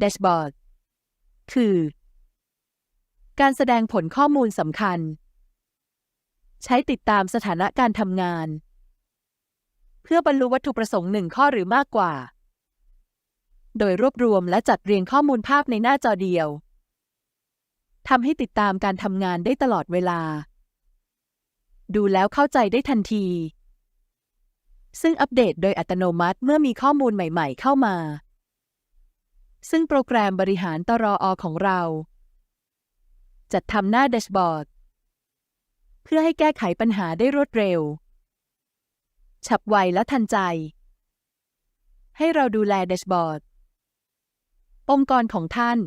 แดชบอร์ด คือ การแสดงผลข้อมูลสำคัญ ใช้ติดตามสถานะการทำงาน เพื่อบรรลุวัตถุประสงค์หนึ่งข้อหรือมากกว่า โดยรวบรวมและจัดเรียงข้อมูลภาพในหน้าจอเดียวทำให้ติดตามการทำงานได้ตลอดเวลา ดูแล้วเข้าใจได้ทันที ซึ่งอัปเดตโดยอัตโนมัติเมื่อมีข้อมูลใหม่ ๆ เข้ามา ซึ่งโปรแกรมบริหารตรออของเรา จัดทำหน้าแดชบอร์ด เพื่อให้แก้ไขปัญหาได้รวดเร็ว ฉับไวและทันใจ ให้เราดูแลแดชบอร์ด องค์กรของท่าน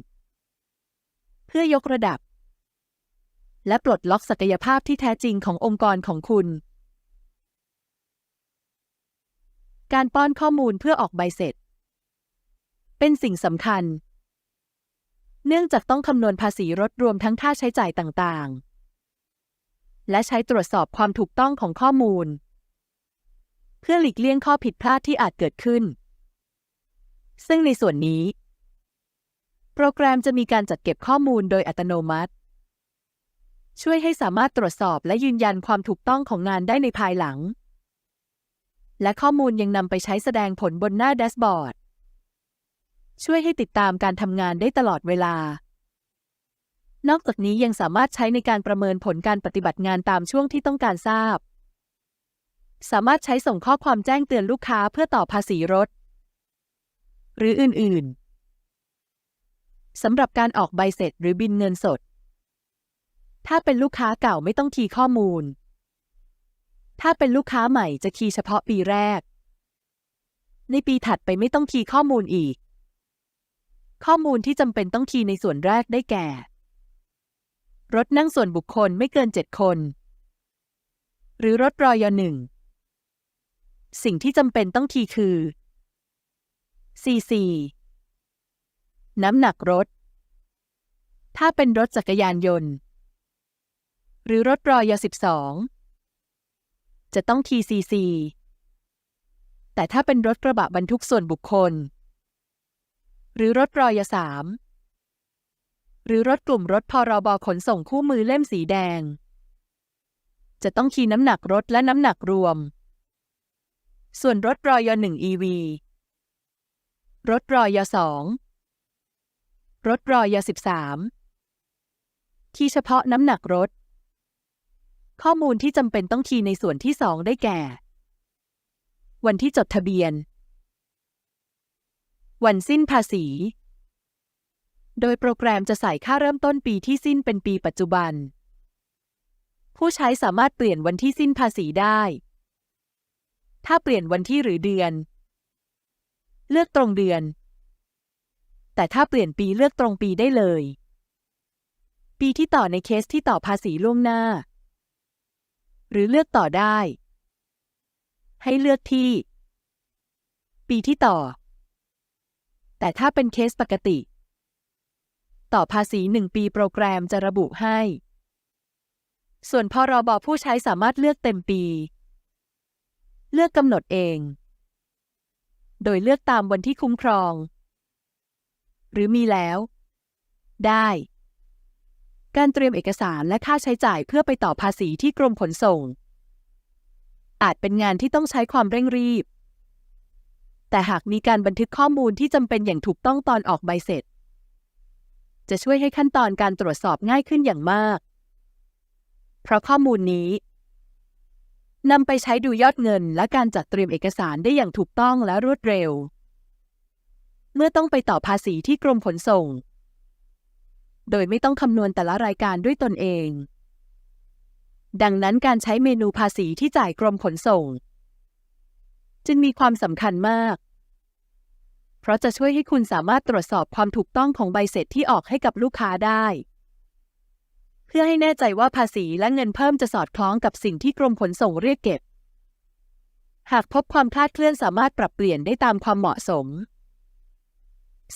เพื่อยกระดับ และปลดล็อกศักยภาพที่แท้จริงขององค์กรของคุณ การป้อนข้อมูลเพื่อออกใบเสร็จ เป็นสิ่งสำคัญ เนื่องจากต้องคำนวณภาษีรถรวมทั้งค่าใช้จ่ายต่างๆ และใช้ตรวจสอบความถูกต้องของข้อมูล เพื่อหลีกเลี่ยงข้อผิดพลาดที่อาจเกิดขึ้น ซึ่งในส่วนนี้ โปรแกรมจะมีการจัดเก็บข้อมูลโดยอัตโนมัติ ช่วยให้สามารถตรวจสอบและยืนยันความถูกต้องของงานได้ในภายหลังและข้อมูลยังนำไปใช้แสดงผลบนหน้าแดชบอร์ด ช่วยให้ติดตามการทำงานได้ตลอดเวลา นอกจากนี้ยังสามารถใช้ในการประเมินผลการปฏิบัติงานตามช่วงที่ต้องการทราบ สามารถใช้ส่งข้อความแจ้งเตือนลูกค้าเพื่อต่อภาษีรถ หรืออื่น ๆ สำหรับการออกใบเสร็จหรือบินเงินสด ถ้าเป็นลูกค้าเก่าไม่ต้องคีย์ข้อมูล ถ้าเป็นลูกค้าใหม่จะคีย์เฉพาะปีแรก ในปีถัดไปไม่ต้องคีย์ข้อมูลอีก ข้อมูลที่จำเป็นต้องคีย์ในส่วนแรกได้แก่ รถนั่งส่วนบุคคลไม่เกินเจ็ดคน หรือรถรอยหนึ่ง สิ่งที่จำเป็นต้องคีย์คือ CC น้ำหนักรถ ถ้าเป็นรถจักรยานยนต์ หรือรถรอยสิบสองจะต้อง TCC แต่ถ้าเป็นรถกระบะบรรทุกส่วนบุคคล หรือรถรอยสามหรือรถกลุ่มรถพรบขนส่งคู่มือเล่มสีแดง จะต้องคีย์น้ำหนักรถและน้ำหนักรวม ส่วนรถรอยหนึ่ง EV รถรอยสองรถรอยสิบสามคีย์เฉพาะน้ำหนักรถ ข้อมูลที่จำเป็นต้องคีย์ในส่วนที่สองได้แก่ วันที่จดทะเบียน วันสิ้นภาษี โดยโปรแกรมจะใส่ค่าเริ่มต้นปีที่สิ้นเป็นปีปัจจุบัน ผู้ใช้สามารถเปลี่ยนวันที่สิ้นภาษีได้ ถ้าเปลี่ยนวันที่หรือเดือน เลือกตรงเดือน แต่ถ้าเปลี่ยนปีเลือกตรงปีได้เลย ปีที่ต่อในเคสที่ต่อภาษีล่วงหน้า หรือเลือกต่อได้ ให้เลือกที่ ปีที่ต่อ แต่ถ้าเป็นเคสปกติ ต่อภาษีหนึ่งปีโปรแกรมจะระบุให้ ส่วนพรบผู้ใช้สามารถเลือกเต็มปี เลือกกำหนดเอง โดยเลือกตามวันที่คุ้มครอง หรือมีแล้ว ได้ การเตรียมเอกสารและค่าใช้จ่ายเพื่อไปต่อภาษีที่กรมขนส่งอาจเป็นงานที่ต้องใช้ความเร่งรีบ แต่หากมีการบันทึกข้อมูลที่จำเป็นอย่างถูกต้องตอนออกใบเสร็จ จะช่วยให้ขั้นตอนการตรวจสอบง่ายขึ้นอย่างมาก เพราะข้อมูลนี้นำไปใช้ดูยอดเงินและการจัดเตรียมเอกสารได้อย่างถูกต้องและรวดเร็ว เมื่อต้องไปต่อภาษีที่กรมขนส่ง โดยไม่ต้องคำนวณแต่ละรายการด้วยตนเอง ดังนั้นการใช้เมนูภาษีที่จ่ายกรมขนส่ง จึงมีความสำคัญมาก เพราะจะช่วยให้คุณสามารถตรวจสอบความถูกต้องของใบเสร็จที่ออกให้กับลูกค้าได้ เพื่อให้แน่ใจว่าภาษีและเงินเพิ่มจะสอดคล้องกับสิ่งที่กรมขนส่งเรียกเก็บ หากพบความคลาดเคลื่อนสามารถปรับเปลี่ยนได้ตามความเหมาะสม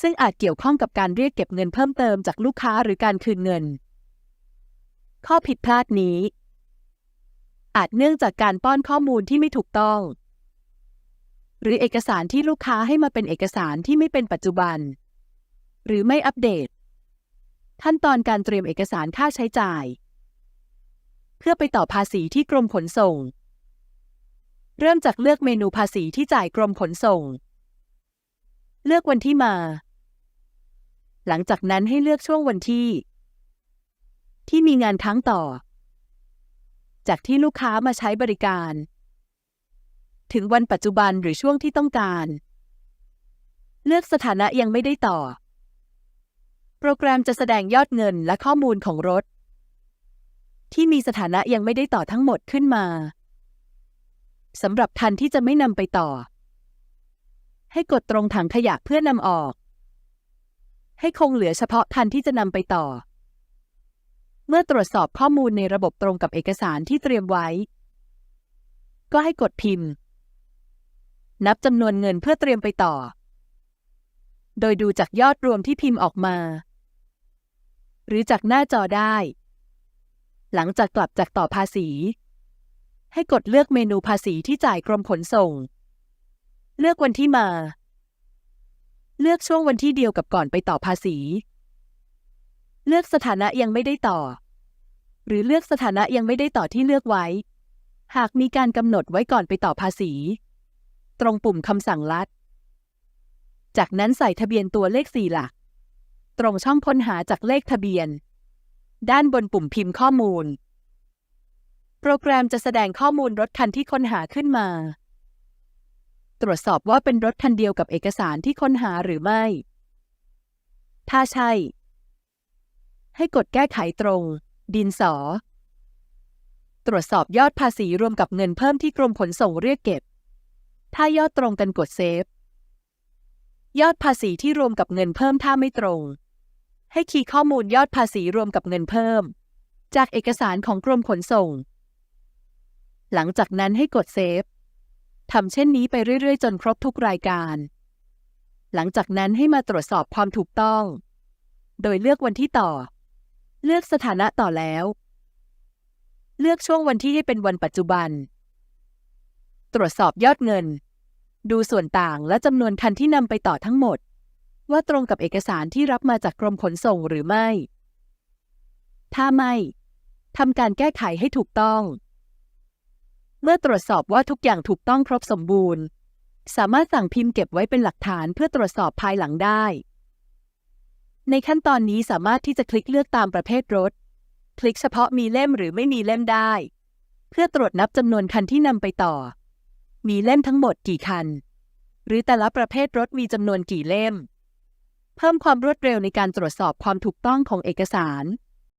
ซึ่งอาจเกี่ยวข้องกับการเรียกเก็บเงินเพิ่มเติมจากลูกค้าหรือการคืนเงิน ข้อผิดพลาดนี้อาจเนื่องจากการป้อนข้อมูลที่ไม่ถูกต้อง หรือเอกสารที่ลูกค้าให้มาเป็นเอกสารที่ไม่เป็นปัจจุบัน หรือไม่อัปเดต ขั้นตอนการเตรียมเอกสารค่าใช้จ่าย เพื่อไปต่อภาษีที่กรมขนส่ง เริ่มจากเลือกเมนูภาษีที่จ่ายกรมขนส่ง เลือกวันที่มา หลังจากนั้นให้เลือกช่วงวันที่ ที่มีงานค้างต่อ จากที่ลูกค้ามาใช้บริการ ถึงวันปัจจุบันหรือช่วงที่ต้องการ เลือกสถานะยังไม่ได้ต่อ โปรแกรมจะแสดงยอดเงินและข้อมูลของรถ ที่มีสถานะยังไม่ได้ต่อทั้งหมดขึ้นมาสำหรับทันที่จะไม่นำไปต่อ ให้กดตรงถังขยะเพื่อนำออก ให้คงเหลือเฉพาะทันที่จะนำไปต่อ เมื่อตรวจสอบข้อมูลในระบบตรงกับเอกสารที่เตรียมไว้ ก็ให้กดพิมพ์ นับจำนวนเงินเพื่อเตรียมไปต่อ โดยดูจากยอดรวมที่พิมพ์ออกมา หรือจากหน้าจอได้ หลังจากกลับจากต่อภาษี ให้กดเลือกเมนูภาษีที่จ่ายกรมขนส่ง เลือกวันที่มา เลือกช่วงวันที่เดียวกับก่อนไปต่อภาษี เลือกสถานะยังไม่ได้ต่อ หรือเลือกสถานะยังไม่ได้ต่อที่เลือกไว้ หากมีการกำหนดไว้ก่อนไปต่อภาษี ตรงปุ่มคำสั่งลัด จากนั้นใส่ทะเบียนตัวเลขสี่หลัก ตรงช่องค้นหาจากเลขทะเบียน ด้านบนปุ่มพิมพ์ข้อมูล โปรแกรมจะแสดงข้อมูลรถคันที่ค้นหาขึ้นมา ตรวจสอบว่าเป็นรถคันเดียวกับเอกสารที่ค้นหาหรือไม่ ถ้าใช่ ให้กดแก้ไขตรง ดินสอ ตรวจสอบยอดภาษีรวมกับเงินเพิ่มที่กรมขนส่งเรียกเก็บ ถ้ายอดตรงกันกดเซฟ ยอดภาษีที่รวมกับเงินเพิ่มถ้าไม่ตรง ให้คีย์ข้อมูลยอดภาษีรวมกับเงินเพิ่ม จากเอกสารของกรมขนส่ง หลังจากนั้นให้กดเซฟทำเช่นนี้ไปเรื่อย ๆ จนครบทุกรายการ หลังจากนั้นให้มาตรวจสอบความถูกต้อง โดยเลือกวันที่ต่อ เลือกสถานะต่อแล้ว เลือกช่วงวันที่ให้เป็นวันปัจจุบัน ตรวจสอบยอดเงิน ดูส่วนต่างและจำนวนคันที่นำไปต่อทั้งหมด ว่าตรงกับเอกสารที่รับมาจากกรมขนส่งหรือไม่ ถ้าไม่ทำการแก้ไขให้ถูกต้อง เมื่อตรวจสอบว่าทุกอย่างถูกต้องครบสมบูรณ์ สามารถสั่งพิมพ์เก็บไว้เป็นหลักฐานเพื่อตรวจสอบภายหลังได้ ในขั้นตอนนี้สามารถที่จะคลิกเลือกตามประเภทรถ คลิกเฉพาะมีเล่มหรือไม่มีเล่มได้ เพื่อตรวจนับจำนวนคันที่นำไปต่อ มีเล่มทั้งหมดกี่คัน หรือแต่ละประเภทรถมีจำนวนกี่เล่ม เพิ่มความรวดเร็วในการตรวจสอบความถูกต้องของเอกสาร